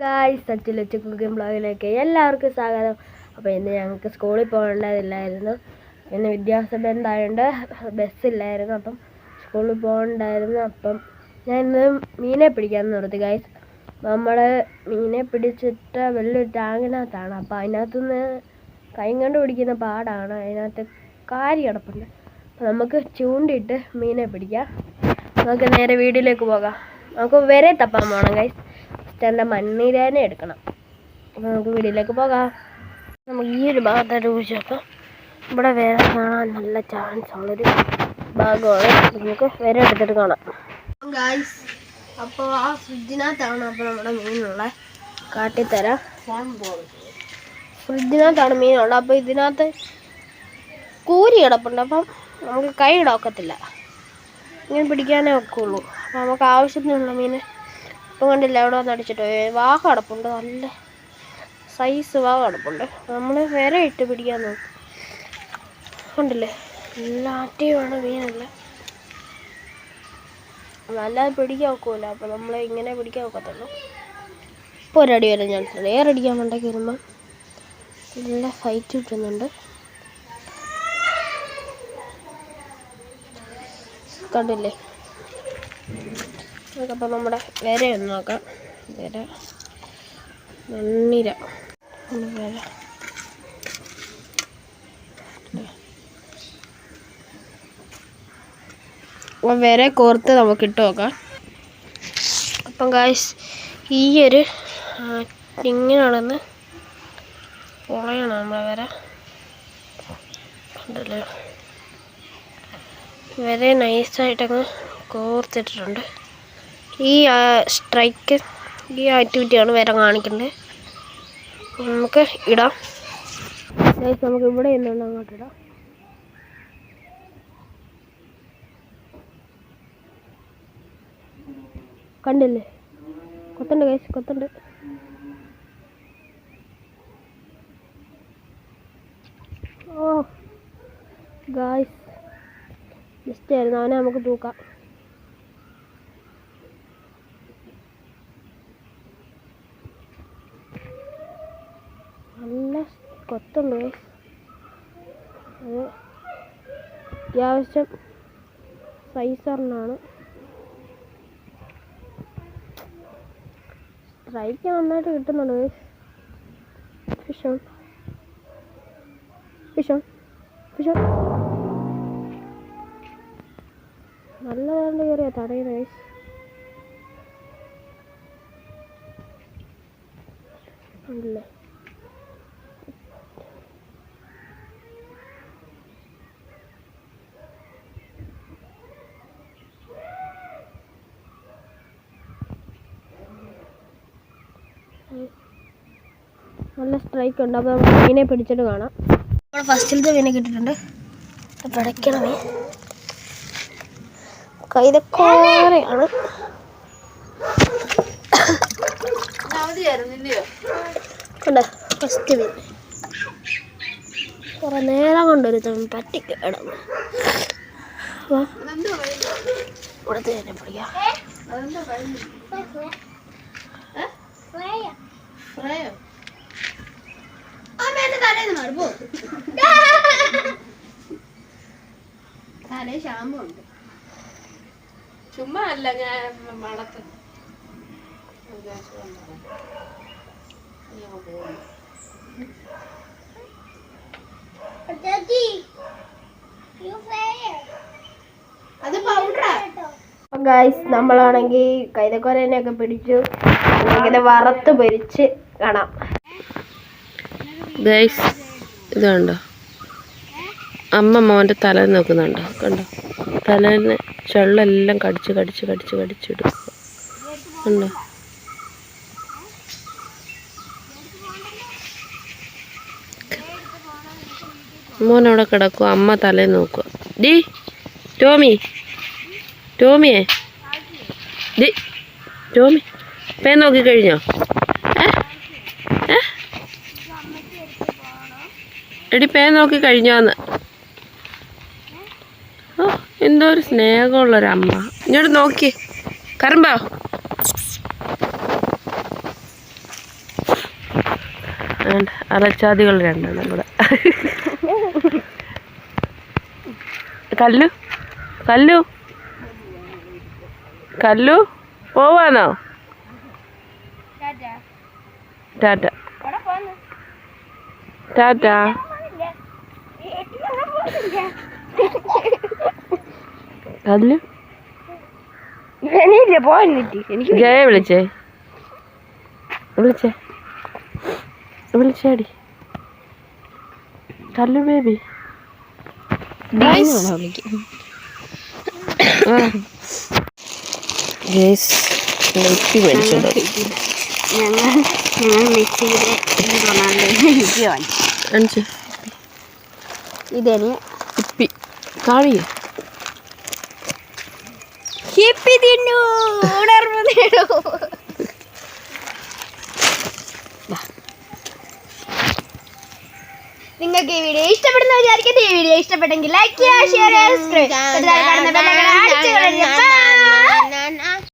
Guys സച്ചിലച്ച് cooking ബ്ലോഗിലേക്ക് എല്ലാവർക്കും സ്വാഗതം. അപ്പോൾ ഇന്ന് ഞങ്ങൾക്ക് സ്കൂളിൽ പോകേണ്ടതില്ലായിരുന്നു. പിന്നെ വിദ്യാഭ്യാസ ബന്ധമായതുകൊണ്ട് ബസ്സില്ലായിരുന്നു അപ്പം സ്കൂളിൽ പോകണ്ടായിരുന്നു. അപ്പം ഞാൻ ഇന്ന് മീനെ പിടിക്കാൻ നിർത്തി ഗായ്സ് നമ്മൾ മീനെ പിടിച്ചിട്ട് വലിയൊരു ടാങ്കിനകത്താണ്. അപ്പോൾ അതിനകത്തുനിന്ന് കൈ കൊണ്ട് പിടിക്കുന്ന പാടാണ്. അതിനകത്ത് കാരി കിടപ്പുണ്ട്. അപ്പോൾ നമുക്ക് ചൂണ്ടിയിട്ട് മീനെ പിടിക്കാം. നമുക്ക് നേരെ വീട്ടിലേക്ക് പോകാം. നമുക്ക് വരെ തപ്പാൻ പോകണം ഗൈസ് ഫസ്റ്റ് തന്നെ എടുക്കണം. അപ്പോൾ നമുക്ക് വീട്ടിലേക്ക് പോകാം. നമുക്ക് ഈ ഒരു ഭാഗത്തായിട്ട് കുറിച്ച് ഇവിടെ വേറെ കാണാൻ നല്ല ചാൻസ് ഉള്ളൊരു ഭാഗമാണ്. നമുക്ക് വേറെ എടുത്തിട്ട് കാണാം. അപ്പോൾ ആ ഫ്രിഡ്ജിനകത്താണ് അപ്പോൾ നമ്മുടെ മീനുള്ള കാട്ടിത്തരാം. ഫ്രിഡ്ജിനകത്താണ് മീനുള്ളത് അപ്പോൾ ഇതിനകത്ത് കൂരി കിടപ്പുണ്ട്. അപ്പം നമുക്ക് കൈ ഇടക്കത്തില്ല ഇങ്ങനെ പിടിക്കാനേ ഒക്കുള്ളൂ. അപ്പോൾ നമുക്ക് ആവശ്യത്തിനുള്ള മീൻ ഇപ്പം കണ്ടില്ല അവിടെ വന്ന് അടിച്ചിട്ട്? വാഹ കിടപ്പുണ്ട് നല്ല സൈസ് വാഹ കിടപ്പുണ്ട്. നമ്മൾ വേറെ ഇട്ട് പിടിക്കാൻ നോക്കും. കണ്ടില്ലേ? നല്ല മീനല്ല. നല്ലത് പിടിക്കാൻ ഒക്കില്ല. അപ്പോൾ നമ്മൾ ഇങ്ങനെ പിടിക്കാൻ ഒക്കത്തുള്ളൂ. ഇപ്പോൾ ഒരടി വരെ ഞാൻ ഏറെ അടിക്കാൻ വരുമ്പം നല്ല ഫൈറ്റ് കിട്ടുന്നുണ്ട്. കണ്ടില്ലേ? നമുക്കപ്പോൾ നമ്മുടെ വിര ഒന്ന് നോക്കാം. വിര. മണ്ണിര. വിര അപ്പം വിര കോർത്ത് നമുക്ക് ഇട്ട് നോക്കാം. അപ്പം കാശ് ഈ ഒരു ഇങ്ങനെയാണെന്ന് പൊളയണം നമ്മളെ വിര. കണ്ടല്ലോ? വരെ നൈസായിട്ടങ്ങ് കോർത്തിട്ടിട്ടുണ്ട്. ഈ സ്ട്രൈക്ക് ഈ ആക്ടിവിറ്റിയാണ് വേറെ കാണിക്കേണ്ടത് നമുക്ക് ഇടാം. നമുക്ക് ഇവിടെ നിന്നുകൊണ്ട് അങ്ങോട്ട് ഇടാം. കണ്ടില്ലേ? കൊത്തുണ്ട് കേസ് കൊത്തുണ്ട്. ഓ ഗായ്സ് ജസ്റ്റ് ആയിരുന്നു. അവനെ നമുക്ക് തൂക്കാം നല്ല guys. അത് അത്യാവശ്യം സൈസറിനാണ് സ്ട്രൈക്ക് നന്നായിട്ട് കിട്ടുന്നുണ്ട്. ഫിഷോൺ ഫിഷോൺ നല്ല കണ്ട് കയറിയാ തടയുന്ന guys. ഉണ്ടല്ലേ നല്ല സ്ട്രൈക്ക് ഉണ്ട്. അപ്പോൾ നമുക്ക് മീനെ പിടിച്ചിട്ട് കാണാം. നമ്മൾ ഫസ്റ്റിലത്തെ മീനെ കിട്ടിയിട്ടുണ്ട്. പിടയ്ക്കണമേ കൈതക്കോരയാണ് ഉണ്ട് ഫസ്റ്റ് മീൻ. കുറെ നേരം കൊണ്ടൊരു പറ്റിക്ക് കിടന്നു. ഇവിടുത്തെ തന്നെ പിടിക്കാം. ചുമ്മാ അല്ല ഞാൻ അത് പൗഡറാ നമ്മളാണെങ്കി നമ്മളാണെങ്കിൽ കൈതക്കോരനെയൊക്കെ പിടിച്ചു ഇങ്ങനെ വറുത്ത് പൊരിച്ച് കാണാം. ഗൈസ് ഇത് കണ്ടോ? അമ്മ മോന്റെ തല നോക്കുന്നുണ്ടോ? കണ്ടോ? തലേന്ന് ചെള്ളെല്ലാം കടിച്ച് കടിച്ച് കടിച്ച് കടിച്ചെടുക്കുക കണ്ടോ? മോനവിടെ കിടക്കുക അമ്മ തലേ നോക്കുക ഡി ടോമി. ടോമിയേ? ഡി ടോമി. പേ നോക്കിക്കഴിഞ്ഞോ എടി പേ നോക്കി കഴിഞ്ഞോന്ന്. ഓ എന്തോ ഒരു സ്നേഹമുള്ളൊരമ്മ. ഇങ്ങോട്ട് നോക്കി. കറമ്പോ. വേണ്ട അലച്ചാദികൾ രണ്ടെണ്ണം കൂടെ കല്ലു? കല്ലു? കല്ലു? പോവാനോ ടാറ്റ. ടാറ്റ. എനിക്ക് ജയ വിളിച്ചേ. വിളിച്ചേ. വിളിച്ചേടി. കല്ലു ബേബി. നെറ്റി മേടിച്ചോണ്ട്. ഞങ്ങൾ ഞങ്ങൾ മെസ്സിയുടെ റൊണാൾഡോ ഇതനി. ഇപ്പി കാണിയേ ഹിപ്പി തിന്നു. ഉണർവ് നേടൂ. നിങ്ങൾക്ക് ഈ വീഡിയോ ഇഷ്ടപ്പെടുന്ന വിചാരിക്കുന്നത് ഈ വീഡിയോ ഇഷ്ടപ്പെട്ടെങ്കിൽ ലൈക്ക് ചെയ്യുക ഷെയർ ചെയ്യുക സബ്സ്ക്രൈബ് ബെല്ലൈക്കൺ